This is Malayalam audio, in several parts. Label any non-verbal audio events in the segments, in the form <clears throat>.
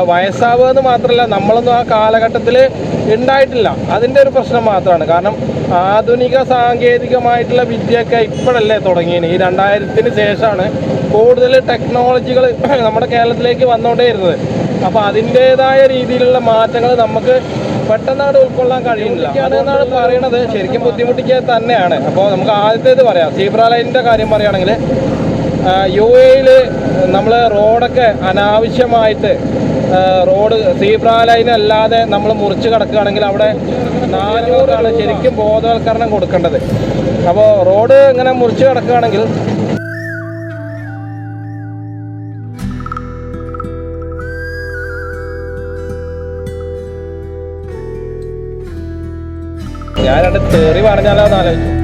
വയസ്സാവുക എന്ന് മാത്രമല്ല നമ്മളൊന്നും ആ കാലഘട്ടത്തിൽ ഉണ്ടായിട്ടില്ല. അതിന്റെ ഒരു പ്രശ്നം മാത്രമാണ്. കാരണം ആധുനിക സാങ്കേതികമായിട്ടുള്ള വിദ്യയൊക്കെ ഇപ്പോഴല്ലേ തുടങ്ങിയത്. ഈ രണ്ടായിരത്തിന് ശേഷമാണ് കൂടുതൽ ടെക്നോളജികൾ <clears throat> നമ്മുടെ കേരളത്തിലേക്ക് വന്നുകൊണ്ടേയിരുന്നത്. അപ്പോൾ അതിന്റേതായ രീതിയിലുള്ള മാറ്റങ്ങൾ നമുക്ക് പെട്ടെന്ന് അങ്ങോട്ട് ഉൾക്കൊള്ളാൻ കഴിയുന്നില്ല. അതെന്നാണ് പറയണത്? ശരിക്കും ബുദ്ധിമുട്ടിക്കുക തന്നെയാണ്. അപ്പോൾ നമുക്ക് ആദ്യത്തേത് പറയാം. സീബ്ര ലൈനിന്റെ കാര്യം പറയുകയാണെങ്കിൽ യു എയിൽ നമ്മൾ റോഡൊക്കെ അനാവശ്യമായിട്ട് റോഡ് സീബ്ര ലൈൻ അല്ലാതെ നമ്മൾ മുറിച്ച് കിടക്കുകയാണെങ്കിൽ അവിടെ നാനൂറാണ് ശരിക്കും ബോധവൽക്കരണം കൊടുക്കേണ്ടത്. അപ്പോൾ റോഡ് ഇങ്ങനെ മുറിച്ച് കിടക്കുകയാണെങ്കിൽ ഞാൻ രണ്ട് തെറി പറഞ്ഞാലോ എന്ന്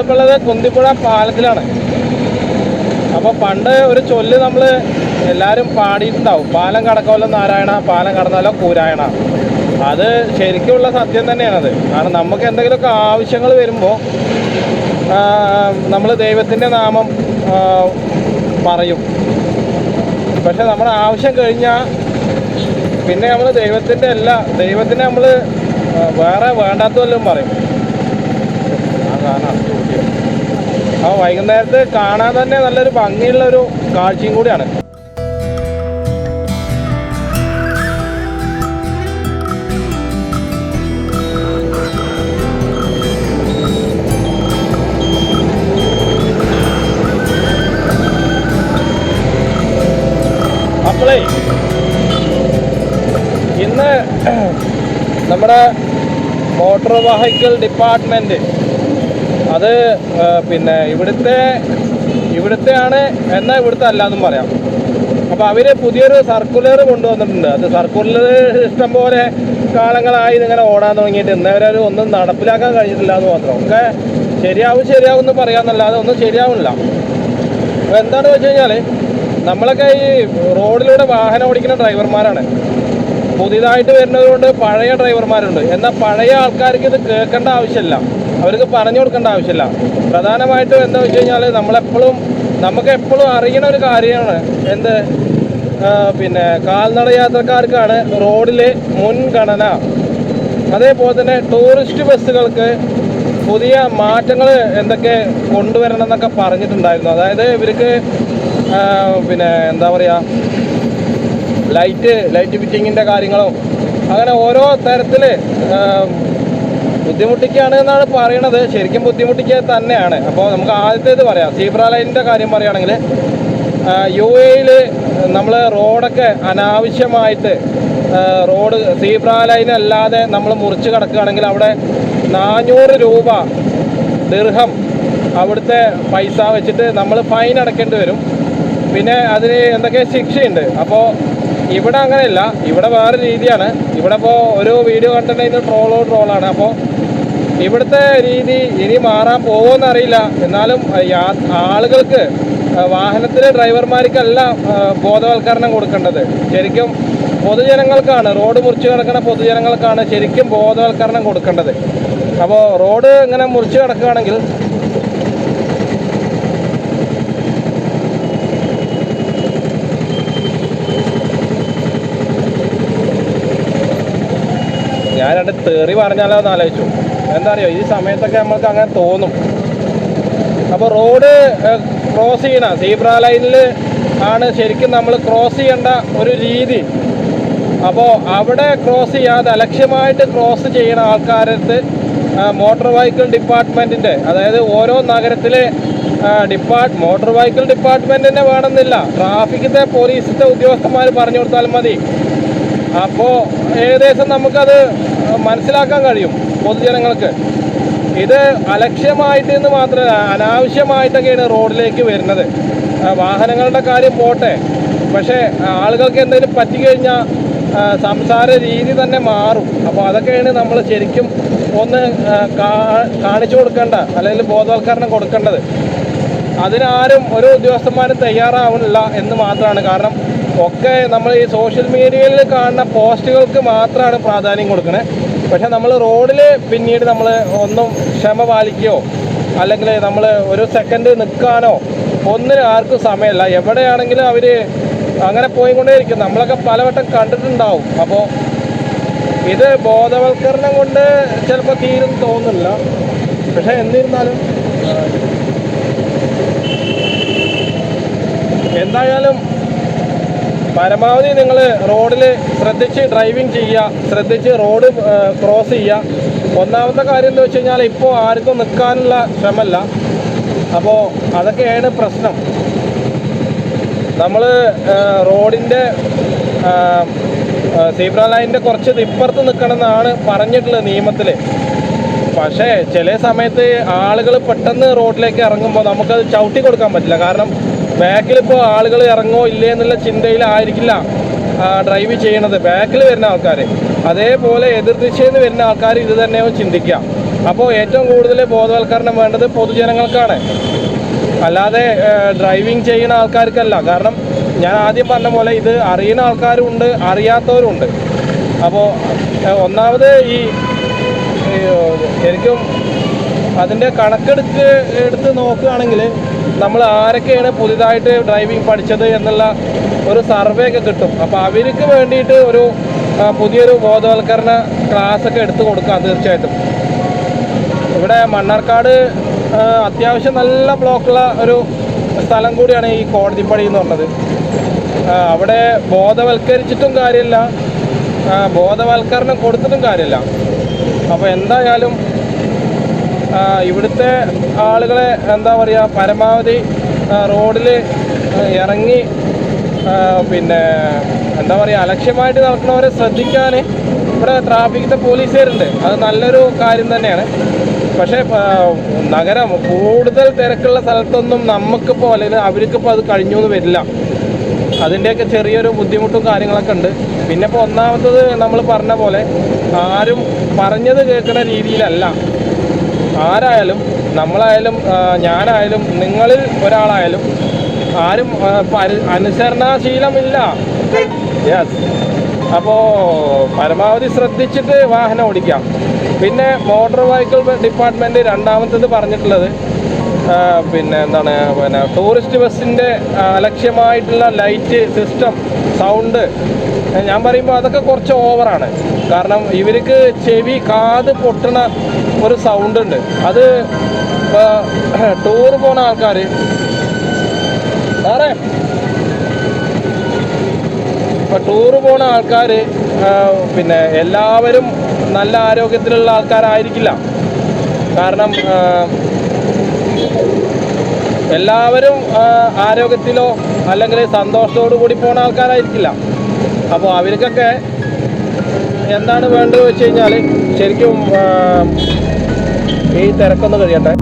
നമ്മളിപ്പോൾ കുന്തിപ്പുഴ പാലത്തിലാണ്. അപ്പോൾ പണ്ട് ഒരു ചൊല്ല് നമ്മൾ എല്ലാവരും പാടിയിട്ടുണ്ടാവും. പാലം കടക്കമല്ലോ നാരായണ പാലം കടന്നാലോ കൂരായണ. അത് ശരിക്കുമുള്ള സത്യം തന്നെയാണത്. കാരണം നമുക്ക് എന്തെങ്കിലുമൊക്കെ ആവശ്യങ്ങൾ വരുമ്പോൾ നമ്മൾ ദൈവത്തിന്റെ നാമം പറയും. പക്ഷെ നമ്മുടെ ആവശ്യം കഴിഞ്ഞാൽ പിന്നെ നമ്മൾ ദൈവത്തിന്റെ അല്ല ദൈവത്തിനെ നമ്മൾ വേറെ വേണ്ടാത്തതെല്ലാം പറയും ആ കാരണം ആ വൈകുന്നേരത്ത് കാണാൻ തന്നെ നല്ലൊരു ഭംഗിയുള്ള ഒരു കാഴ്ചയും കൂടിയാണ്. അപ്പോളേ ഇന്ന് നമ്മുടെ മോട്ടോർ വെഹിക്കിൾ ഡിപ്പാർട്ട്മെന്റ് അത് പിന്നെ ഇവിടുത്തെ ആണ് എന്നാൽ ഇവിടുത്തെ അല്ലാന്നും പറയാം. അപ്പോൾ അവർ പുതിയൊരു സർക്കുലർ കൊണ്ടുവന്നിട്ടുണ്ട്. അത് സർക്കുലർ ഇഷ്ടം പോലെ കാലങ്ങളായി ഇതിങ്ങനെ ഓടാൻ തുടങ്ങിയിട്ട് ഇന്നേവരെ ഒരു ഒന്നും നടപ്പിലാക്കാൻ കഴിഞ്ഞിട്ടില്ല എന്ന് മാത്രം. ഒക്കെ ശരിയാവും ശരിയാവും എന്ന് പറയാമെന്നല്ലാതെ ഒന്നും ശരിയാവുന്നില്ല. അപ്പോൾ എന്താണെന്ന് വെച്ച് കഴിഞ്ഞാൽ നമ്മളൊക്കെ ഈ റോഡിലൂടെ വാഹനം ഓടിക്കുന്ന ഡ്രൈവർമാരാണ്. പുതിയതായിട്ട് വരുന്നതുകൊണ്ട് പഴയ ഡ്രൈവർമാരുണ്ട്. എന്നാൽ പഴയ ആൾക്കാർക്ക് ഇത് കേൾക്കേണ്ട ആവശ്യമില്ല. അവർക്ക് പറഞ്ഞു കൊടുക്കേണ്ട ആവശ്യമില്ല. പ്രധാനമായിട്ടും എന്താ വെച്ച് കഴിഞ്ഞാൽ നമ്മളെപ്പോഴും നമുക്ക് എപ്പോഴും അറിയണ ഒരു കാര്യമാണ് എന്ത്? പിന്നെ കാൽനട യാത്രക്കാർക്കാണ് റോഡിലെ മുൻഗണന. അതേപോലെ തന്നെ ടൂറിസ്റ്റ് ബസ്സുകൾക്ക് പുതിയ മാറ്റങ്ങൾ എന്തൊക്കെ കൊണ്ടുവരണം എന്നൊക്കെ പറഞ്ഞിട്ടുണ്ടായിരുന്നു. അതായത് ഇവർക്ക് പിന്നെ എന്താ പറയുക ലൈറ്റ് ലൈറ്റ് ഫിറ്റിങ്ങിന്റെ കാര്യങ്ങളും അങ്ങനെ ഓരോ തരത്തിൽ ബുദ്ധിമുട്ടിക്കുകയാണ് എന്നാണ് പറയണത്. ശരിക്കും ബുദ്ധിമുട്ടിക്കുക തന്നെയാണ്. അപ്പോൾ നമുക്ക് ആദ്യത്തേത് പറയാം. സീബ്ര ലൈനിന്റെ കാര്യം പറയുകയാണെങ്കിൽ യു എയിൽ നമ്മൾ റോഡൊക്കെ അനാവശ്യമായിട്ട് റോഡ് സീബ്ര ലൈൻ അല്ലാതെ നമ്മൾ മുറിച്ച് കിടക്കുകയാണെങ്കിൽ അവിടെ നാനൂറ് രൂപ ദീർഘം അവിടുത്തെ പൈസ വെച്ചിട്ട് നമ്മൾ ഫൈൻ അടക്കേണ്ടി വരും. പിന്നെ അതിന് എന്തൊക്കെ ശിക്ഷയുണ്ട്? അപ്പോൾ ഇവിടെ അങ്ങനെയല്ല. ഇവിടെ വേറെ രീതിയാണ്. ഇവിടെ ഇപ്പോൾ ഒരു വീഡിയോ കണ്ടിട്ടുണ്ടെങ്കിൽ ട്രോളോ ട്രോളാണ്. അപ്പോൾ ഇവിടുത്തെ രീതി ഇനി മാറാൻ പോകുമെന്ന് അറിയില്ല എന്നാലും ആളുകൾക്ക് വാഹനത്തിലെ ഡ്രൈവർമാർക്കല്ല ബോധവൽക്കരണം കൊടുക്കേണ്ടത്. ശരിക്കും പൊതുജനങ്ങൾക്കാണ് റോഡ് മുറിച്ച് കിടക്കുന്ന പൊതുജനങ്ങൾക്കാണ് ശരിക്കും ബോധവൽക്കരണം കൊടുക്കേണ്ടത്. അപ്പോൾ റോഡ് ഇങ്ങനെ മുറിച്ച് കിടക്കുകയാണെങ്കിൽ ഞാൻ രണ്ട് തെറി പറഞ്ഞാലോ എന്ന് ആലോചിച്ചു. എന്താ പറയുക ഈ സമയത്തൊക്കെ നമുക്ക് അങ്ങനെ തോന്നും. അപ്പോൾ റോഡ് ക്രോസ് ചെയ്യണ സീബ്ര ലൈനിൽ ആണ് ശരിക്കും നമ്മൾ ക്രോസ് ചെയ്യേണ്ട ഒരു രീതി. അപ്പോൾ അവിടെ ക്രോസ് ചെയ്യാതെ അലക്ഷ്യമായിട്ട് ക്രോസ് ചെയ്യണ ആൾക്കാരത്ത് മോട്ടോർ വെഹിക്കിൾ ഡിപ്പാർട്ട്മെന്റിന്റെ അതായത് ഓരോ നഗരത്തിലെ ഡിപ്പാർട്ട് മോട്ടോർ വെഹിക്കിൾ ഡിപ്പാർട്ട്മെന്റിനെ വേണമെന്നില്ല. ട്രാഫിക്കിന്റെ പോലീസിന്റെ ഉദ്യോഗസ്ഥന്മാർ പറഞ്ഞു കൊടുത്താലും മതി. അപ്പോൾ ഏകദേശം നമുക്കത് മനസ്സിലാക്കാൻ കഴിയും പൊതുജനങ്ങൾക്ക്. ഇത് അലക്ഷ്യമായിട്ട് എന്ന് മാത്രമല്ല അനാവശ്യമായിട്ടൊക്കെയാണ് റോഡിലേക്ക് വരുന്നത്. വാഹനങ്ങളുടെ കാര്യം പോട്ടെ. പക്ഷേ ആളുകൾക്ക് എന്തെങ്കിലും പറ്റിക്കഴിഞ്ഞാൽ സംസാര രീതി തന്നെ മാറും. അപ്പോൾ അതൊക്കെയാണ് നമ്മൾ ശരിക്കും ഒന്ന് കാണിച്ചു കൊടുക്കേണ്ട അല്ലെങ്കിൽ ബോധവൽക്കരണം കൊടുക്കേണ്ടത്. അതിനാരും ഒരു ഉദ്യോഗസ്ഥന്മാരും തയ്യാറാവുന്നില്ല എന്ന് മാത്രമാണ് കാരണം. ഒക്കെ നമ്മൾ ഈ സോഷ്യൽ മീഡിയയിൽ കാണുന്ന പോസ്റ്റുകൾക്ക് മാത്രമാണ് പ്രാധാന്യം കൊടുക്കുന്നത് പക്ഷെ നമ്മൾ റോഡിൽ പിന്നീട് നമ്മൾ ഒന്നും ക്ഷമ പാലിക്കുകയോ അല്ലെങ്കിൽ നമ്മൾ ഒരു സെക്കൻഡ് നിൽക്കാനോ ഒന്നിനും ആർക്കും സമയമല്ല. എവിടെയാണെങ്കിലും അവർ അങ്ങനെ പോയിക്കൊണ്ടേയിരിക്കും. നമ്മളൊക്കെ പലവട്ടം കണ്ടിട്ടുണ്ടാവും. അപ്പോൾ ഇത് ബോധവൽക്കരണം കൊണ്ട് ചിലപ്പോൾ തീരും തോന്നില്ല പക്ഷെ എന്നിരുന്നാലും എന്തായാലും പരമാവധി നിങ്ങൾ റോഡിൽ ശ്രദ്ധിച്ച് ഡ്രൈവിംഗ് ചെയ്യുക ശ്രദ്ധിച്ച് റോഡ് ക്രോസ് ചെയ്യുക. ഒന്നാമത്തെ കാര്യം എന്താ വെച്ച് കഴിഞ്ഞാൽ ഇപ്പോൾ ആർക്കും നിൽക്കാനുള്ള ശ്രമമല്ല അപ്പോൾ അതൊക്കെയാണ് പ്രശ്നം. നമ്മൾ റോഡിന്റെ സീബ്ര ലൈനിന്റെ കുറച്ച് ഇപ്പുറത്ത് നിൽക്കണമെന്നാണ് പറഞ്ഞിട്ടുള്ളത് നിയമത്തിൽ പക്ഷേ ചില സമയത്ത് ആളുകൾ പെട്ടെന്ന് റോഡിലേക്ക് ഇറങ്ങുമ്പോൾ നമുക്കത് ചവിട്ടി കൊടുക്കാൻ പറ്റില്ല. കാരണം ബാക്കിൽ ഇപ്പോൾ ആളുകൾ ഇറങ്ങോ ഇല്ലേ എന്നുള്ള ചിന്തയിലായിരിക്കില്ല ഡ്രൈവ് ചെയ്യണത്. ബാക്കിൽ വരുന്ന ആൾക്കാർ അതേപോലെ എതിർദിശയിൽ നിന്ന് വരുന്ന ആൾക്കാർ ഇത് തന്നെയാവും ചിന്തിക്കുക. അപ്പോൾ ഏറ്റവും കൂടുതൽ ബോധവൽക്കരണം വേണ്ടത് പൊതുജനങ്ങൾക്കാണ്. അല്ലാതെ ഡ്രൈവിംഗ് ചെയ്യുന്ന ആൾക്കാർക്കല്ല. കാരണം ഞാൻ ആദ്യം പറഞ്ഞ പോലെ ഇത് അറിയുന്ന ആൾക്കാരും ഉണ്ട് അറിയാത്തവരും ഉണ്ട് അപ്പോൾ ഒന്നാമത് ഈ, ശരിക്കും അതിന്റെ കണക്കെടുത്ത് എടുത്ത് നോക്കുകയാണെങ്കിൽ നമ്മൾ ആരൊക്കെയാണ് പുതിയതായിട്ട് ഡ്രൈവിംഗ് പഠിച്ചത് എന്നുള്ള ഒരു സർവേ ഒക്കെ കിട്ടും. അപ്പോൾ അവർക്ക് വേണ്ടിയിട്ട് ഒരു പുതിയൊരു ബോധവൽക്കരണ ക്ലാസ് ഒക്കെ എടുത്തു കൊടുക്കാം തീർച്ചയായിട്ടും. ഇവിടെ മണ്ണാർക്കാട് അത്യാവശ്യം നല്ല ബ്ലോക്കുള്ള ഒരു സ്ഥലം കൂടിയാണ് ഈ കോടതിപ്പടി എന്ന് പറഞ്ഞത്. അവിടെ ബോധവൽക്കരിച്ചിട്ടും കാര്യമില്ല. ബോധവൽക്കരണം കൊടുത്തിട്ടും കാര്യമില്ല. അപ്പോൾ എന്തായാലും ഇവിടുത്തെ ആളുകളെ എന്താ പറയുക പരമാവധി റോഡിൽ ഇറങ്ങി പിന്നെ എന്താ പറയുക അലക്ഷ്യമായിട്ട് നടക്കുന്നവരെ ശ്രദ്ധിക്കാൻ ഇവിടെ ട്രാഫിക്കിന്റെ പോലീസുകാരുണ്ട്. അത് നല്ലൊരു കാര്യം തന്നെയാണ്. പക്ഷേ നഗരം കൂടുതൽ തിരക്കുള്ള സ്ഥലത്തൊന്നും നമുക്കിപ്പോൾ അല്ലെങ്കിൽ അവർക്കിപ്പോൾ അത് കഴിഞ്ഞു എന്ന് വരില്ല. അതിന്റെയൊക്കെ ചെറിയൊരു ബുദ്ധിമുട്ടും കാര്യങ്ങളൊക്കെ ഉണ്ട്. പിന്നെ ഇപ്പോൾ ഒന്നാമത്തത് നമ്മൾ പറഞ്ഞ പോലെ ആരും പറഞ്ഞത് കേൾക്കുന്ന രീതിയിലല്ല. ആരായാലും നമ്മളായാലും ഞാനായാലും നിങ്ങളിൽ ഒരാളായാലും ആരും അനുസരണാശീലമില്ല. യെസ് അപ്പോൾ പരമാവധി ശ്രദ്ധിച്ചിട്ട് വാഹനം ഓടിക്കാം. പിന്നെ മോട്ടോർ വെഹിക്കിൾ ഡിപ്പാർട്ട്മെന്റ് രണ്ടാമത്തത് പറഞ്ഞിട്ടുള്ളത് പിന്നെ എന്താണ് പിന്നെ ടൂറിസ്റ്റ് ബസ്സിന്റെ അലക്ഷ്യമായിട്ടുള്ള ലൈറ്റ് സിസ്റ്റം സൗണ്ട് ഞാൻ പറയുമ്പോൾ അതൊക്കെ കുറച്ച് ഓവറാണ് കാരണം ഇവർക്ക് ചെവി കാത് പൊട്ടണ ഒരു സൗണ്ട് ഉണ്ട്. അത് ടൂർ പോണ ആൾക്കാർ സാറേ ഇപ്പോൾ ടൂറ് പോണ ആൾക്കാർ പിന്നെ എല്ലാവരും നല്ല ആരോഗ്യത്തിലുള്ള ആൾക്കാരായിരിക്കില്ല. കാരണം എല്ലാവരും ആരോഗ്യത്തിലോ അല്ലെങ്കിൽ സന്തോഷത്തോടു കൂടി പോണ ആൾക്കാരായിരിക്കില്ല. അപ്പോൾ അവർക്കൊക്കെ എന്താണ് വേണ്ടത് വെച്ച് കഴിഞ്ഞാൽ ശരിക്കും ഈ തിരക്കൊന്ന് കഴിയട്ടെ.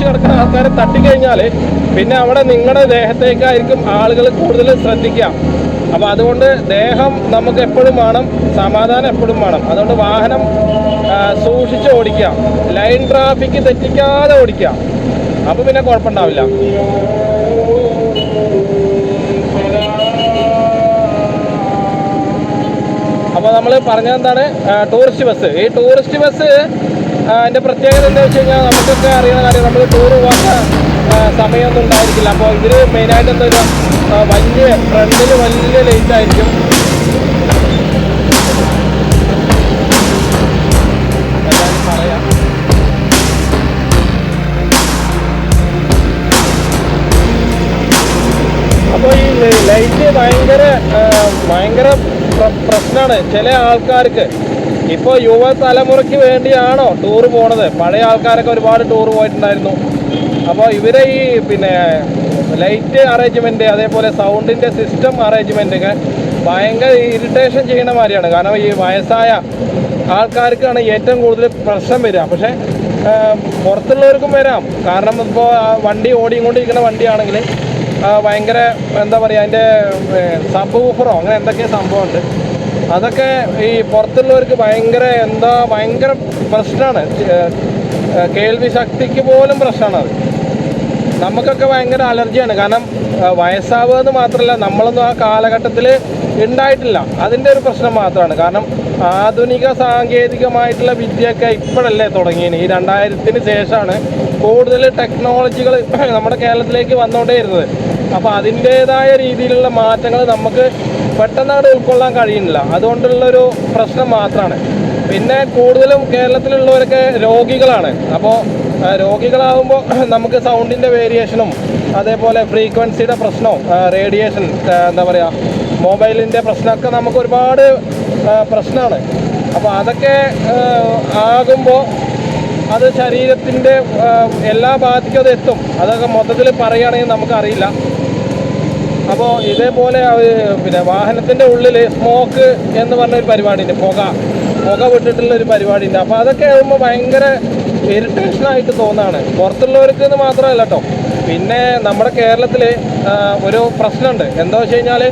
മുറിച്ച് കിടക്കുന്ന ആൾക്കാരെ തട്ടിക്കഴിഞ്ഞാൽ പിന്നെ അവിടെ നിങ്ങളുടെ ദേഹത്തേക്കായിരിക്കും ആളുകൾ കൂടുതൽ ശ്രദ്ധിക്കുക. അപ്പോൾ അതുകൊണ്ട് ദേഹം നമുക്ക് എപ്പോഴും വേണം സമാധാനം എപ്പോഴും വേണം. അതുകൊണ്ട് വാഹനം സൂക്ഷിച്ച് ഓടിക്കുക. ലൈൻ ട്രാഫിക് തെറ്റിക്കാതെ ഓടിക്കുക. അപ്പോൾ പിന്നെ കുഴപ്പമുണ്ടാവില്ല. അപ്പോൾ നമ്മൾ പറഞ്ഞതെന്താണ് ടൂറിസ്റ്റ് ബസ്. ഈ ടൂറിസ്റ്റ് ബസ് അതിന്റെ പ്രത്യേകത എന്താ വെച്ച് കഴിഞ്ഞാൽ നമുക്കൊക്കെ അറിയുന്ന കാര്യം നമ്മൾ ടൂർ പോകുന്ന സമയമൊന്നും ഉണ്ടായിരിക്കില്ല. അപ്പോൾ ഇതിൽ മെയിനായിട്ട് എന്താ വെച്ചാൽ വലിയ ഫ്രണ്ടിൽ വലിയ ലൈറ്റ് ആയിരിക്കും. അപ്പോൾ ഈ ലൈറ്റ് ഭയങ്കര ഭയങ്കര പ്രശ്നമാണ് ചില ആൾക്കാർക്ക് ഇപ്പോൾ യുവ തലമുറയ്ക്ക് വേണ്ടിയാണോ ടൂർ പോണത്? പഴയ ആൾക്കാരൊക്കെ ഒരുപാട് ടൂർ പോയിട്ടുണ്ടായിരുന്നു. അപ്പോൾ ഇവരെ ഈ പിന്നെ ലൈറ്റ് അറേഞ്ച്മെന്റ് അതേപോലെ സൗണ്ടിന്റെ സിസ്റ്റം അറേഞ്ച്മെന്റ് ഒക്കെ ഭയങ്കര ഇറിറ്റേഷൻ ചെയ്യുന്ന മാതിരിയാണ്. കാരണം ഈ വയസ്സായ ആൾക്കാർക്കാണ് ഏറ്റവും കൂടുതൽ പ്രശ്നം വരിക. പക്ഷേ പുറത്തുള്ളവർക്കും വരാം. കാരണം ഇപ്പോൾ വണ്ടി ഓടിക്കൊണ്ടിരിക്കുന്ന വണ്ടിയാണെങ്കിൽ ഭയങ്കര എന്താ പറയുക അതിന്റെ സബ് ഊഫറോ അങ്ങനെ എന്തൊക്കെയോ സംഭവമുണ്ട്. അതൊക്കെ ഈ പുറത്തുള്ളവർക്ക് ഭയങ്കര എന്താ ഭയങ്കര പ്രശ്നമാണ്. കേൾവി ശക്തിക്ക് പോലും പ്രശ്നമാണ് അത്. നമുക്കൊക്കെ ഭയങ്കര അലർജിയാണ്. കാരണം വയസ്സാവുക എന്ന് മാത്രമല്ല നമ്മളൊന്നും ആ കാലഘട്ടത്തിൽ ഉണ്ടായിട്ടില്ല. അതിന്റെ ഒരു പ്രശ്നം മാത്രമാണ്. കാരണം ആധുനിക സാങ്കേതികമായിട്ടുള്ള വിദ്യയൊക്കെ ഇപ്പോഴല്ലേ തുടങ്ങിയത്. ഈ രണ്ടായിരത്തിന് ശേഷമാണ് കൂടുതൽ ടെക്നോളജികൾ <clears throat> നമ്മുടെ കേരളത്തിലേക്ക് വന്നുകൊണ്ടേയിരുന്നത്. അപ്പോൾ അതിന്റേതായ രീതിയിലുള്ള മാറ്റങ്ങൾ നമുക്ക് പെട്ടെന്ന് അവിടെ ഉൾക്കൊള്ളാൻ കഴിയുന്നില്ല. അതുകൊണ്ടുള്ളൊരു പ്രശ്നം മാത്രമാണ് പിന്നെ കൂടുതലും കേരളത്തിലുള്ളവരൊക്കെ രോഗികളാണ്. അപ്പോൾ രോഗികളാകുമ്പോൾ <clears throat> നമുക്ക് സൗണ്ടിന്റെ വേരിയേഷനും അതേപോലെ ഫ്രീക്വൻസിയുടെ പ്രശ്നവും റേഡിയേഷൻ എന്താ പറയുക മൊബൈലിന്റെ പ്രശ്നമൊക്കെ നമുക്ക് ഒരുപാട് പ്രശ്നമാണ്. അപ്പോൾ അതൊക്കെ ആകുമ്പോൾ അത് ശരീരത്തിന്റെ എല്ലാ ഭാഗത്തേക്കും അത് എത്തും. അതൊക്കെ മൊത്തത്തിൽ പറയുകയാണെങ്കിൽ നമുക്കറിയില്ല. അപ്പോൾ ഇതേപോലെ പിന്നെ വാഹനത്തിന്റെ ഉള്ളിൽ സ്മോക്ക് എന്ന് പറഞ്ഞൊരു പരിപാടിയുണ്ട്. പുക പുക വിട്ടിട്ടുള്ള ഒരു പരിപാടിയുണ്ട്. അപ്പോൾ അതൊക്കെ ആകുമ്പോൾ ഭയങ്കര ഇറിറ്റേഷനായിട്ട് തോന്നാണ്. പുറത്തുള്ളവർക്ക് എന്ന് മാത്രമല്ല കേട്ടോ പിന്നെ നമ്മുടെ കേരളത്തിൽ ഒരു പ്രശ്നമുണ്ട്. എന്താ വെച്ച് കഴിഞ്ഞാൽ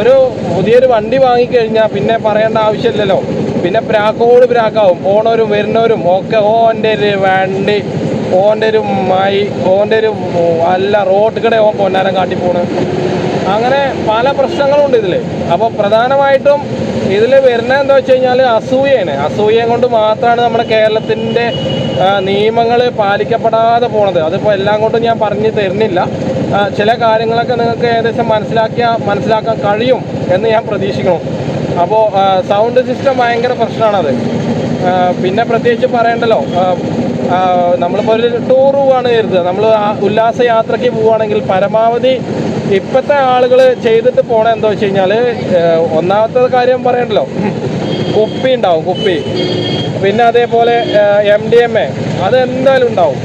ഒരു പുതിയൊരു വണ്ടി വാങ്ങിക്കഴിഞ്ഞാൽ പിന്നെ പറയേണ്ട ആവശ്യമില്ലല്ലോ. പിന്നെ പ്രാക്കോട് പ്രാക്കാവും. പോണവരും വരുന്നവരും ഒക്കെ ഓന്റെ ഒരു വണ്ടി ഓന്റെ ഒരു മായി ഓന്റെ ഒരു അല്ല റോഡ് കട ഓൻ പൊന്നാരം കാട്ടി അങ്ങനെ പല പ്രശ്നങ്ങളുണ്ട് ഇതിൽ അപ്പോൾ പ്രധാനമായിട്ടും ഇതിൽ വരുന്നത് എന്താ വെച്ച് കഴിഞ്ഞാൽ അസൂയയാണ്. അസൂയ കൊണ്ട് മാത്രമാണ് നമ്മുടെ കേരളത്തിന്റെ നിയമങ്ങൾ പാലിക്കപ്പെടാതെ പോണത്. അതിപ്പോൾ എല്ലാം കൊണ്ടും ഞാൻ പറഞ്ഞു തരുന്നില്ല. ചില കാര്യങ്ങളൊക്കെ നിങ്ങൾക്ക് ഏകദേശം മനസ്സിലാക്കിയ മനസ്സിലാക്കാൻ കഴിയും എന്ന് ഞാൻ പ്രതീക്ഷിക്കുന്നു. അപ്പോൾ സൗണ്ട് സിസ്റ്റം ഭയങ്കര പ്രശ്നമാണത്. പിന്നെ പ്രത്യേകിച്ച് പറയണ്ടല്ലോ. നമ്മളിപ്പോൾ ഒരു ടൂർ പോവാണ് കരുതുക. നമ്മൾ ഉല്ലാസ യാത്രയ്ക്ക് പോവുകയാണെങ്കിൽ പരമാവധി ഇപ്പോഴത്തെ ആളുകൾ ചെയ്തിട്ട് പോണ എന്താ വെച്ച് കഴിഞ്ഞാൽ ഒന്നാമത്തെ കാര്യം പറയണ്ടല്ലോ. കുപ്പി ഉണ്ടാവും കുപ്പി. പിന്നെ അതേപോലെ എം ഡി എം എ അത് എന്തായാലും ഉണ്ടാവും.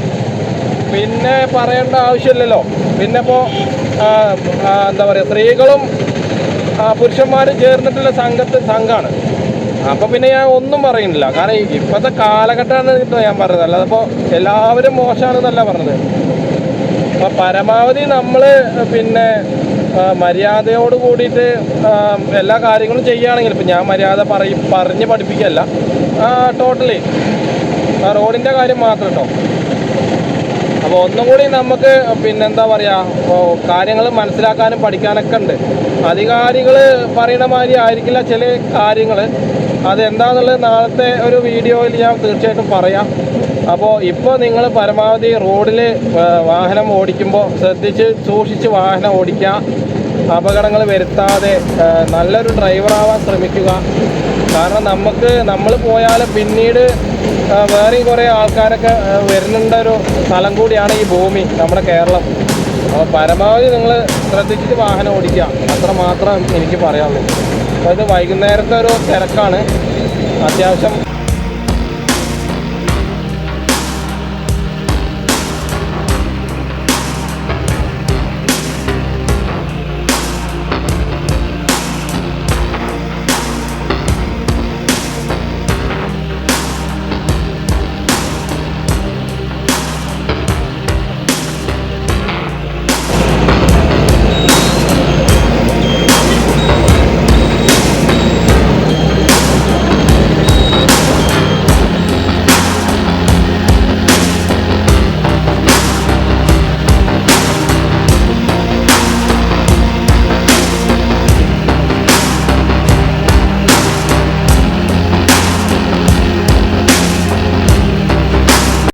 പിന്നെ പറയേണ്ട ആവശ്യമില്ലല്ലോ. പിന്നെ ഇപ്പോൾ എന്താ പറയുക സ്ത്രീകളും പുരുഷന്മാരും ചേർന്നിട്ടുള്ള സംഘത്ത് സംഘമാണ് അപ്പോൾ പിന്നെ ഞാൻ ഒന്നും പറയുന്നില്ല കാരണം ഇപ്പോഴത്തെ കാലഘട്ടമാണ് ഞാൻ പറഞ്ഞത്. അല്ലാതെ ഇപ്പോൾ എല്ലാവരും മോശമാണെന്നല്ല പറഞ്ഞത്. അപ്പോൾ പരമാവധി നമ്മൾ പിന്നെ മര്യാദയോട് കൂടിയിട്ട് എല്ലാ കാര്യങ്ങളും ചെയ്യുകയാണെങ്കിൽ ഇപ്പം ഞാൻ മര്യാദ പറയും പറഞ്ഞ് പഠിപ്പിക്കല്ല ടോട്ടലി റോഡിന്റെ കാര്യം മാത്രം കേട്ടോ അപ്പോൾ ഒന്നും കൂടി നമുക്ക് പിന്നെന്താ പറയുക കാര്യങ്ങൾ മനസ്സിലാക്കാനും പഠിക്കാനൊക്കെ ഉണ്ട്. അധികാരികൾ പറയുന്ന മാതിരി ആയിരിക്കില്ല ചില കാര്യങ്ങൾ അതെന്താണെന്നുള്ളത് നാളത്തെ ഒരു വീഡിയോയിൽ ഞാൻ തീർച്ചയായിട്ടും പറയാം. അപ്പോൾ ഇപ്പോൾ നിങ്ങൾ പരമാവധി റോഡിൽ വാഹനം ഓടിക്കുമ്പോൾ ശ്രദ്ധിച്ച് സൂക്ഷിച്ച് വാഹനം ഓടിക്കുക. അപകടങ്ങൾ വരുത്താതെ നല്ലൊരു ഡ്രൈവറാവാൻ ശ്രമിക്കുക. കാരണം നമുക്ക് നമ്മൾ പോയാൽ പിന്നീട് വേറെയും കുറേ ആൾക്കാരൊക്കെ വരുന്നുണ്ട ഒരു സ്ഥലം കൂടിയാണ് ഈ ഭൂമി നമ്മുടെ കേരളം. അപ്പോൾ പരമാവധി നിങ്ങൾ ശ്രദ്ധിച്ചിട്ട് വാഹനം ഓടിക്കുക. അത്ര മാത്രം എനിക്ക് പറയാനുള്ളൂ. അപ്പോൾ ഇത് വൈകുന്നേരത്തെ ഒരു തിരക്കാണ്. അത്യാവശ്യം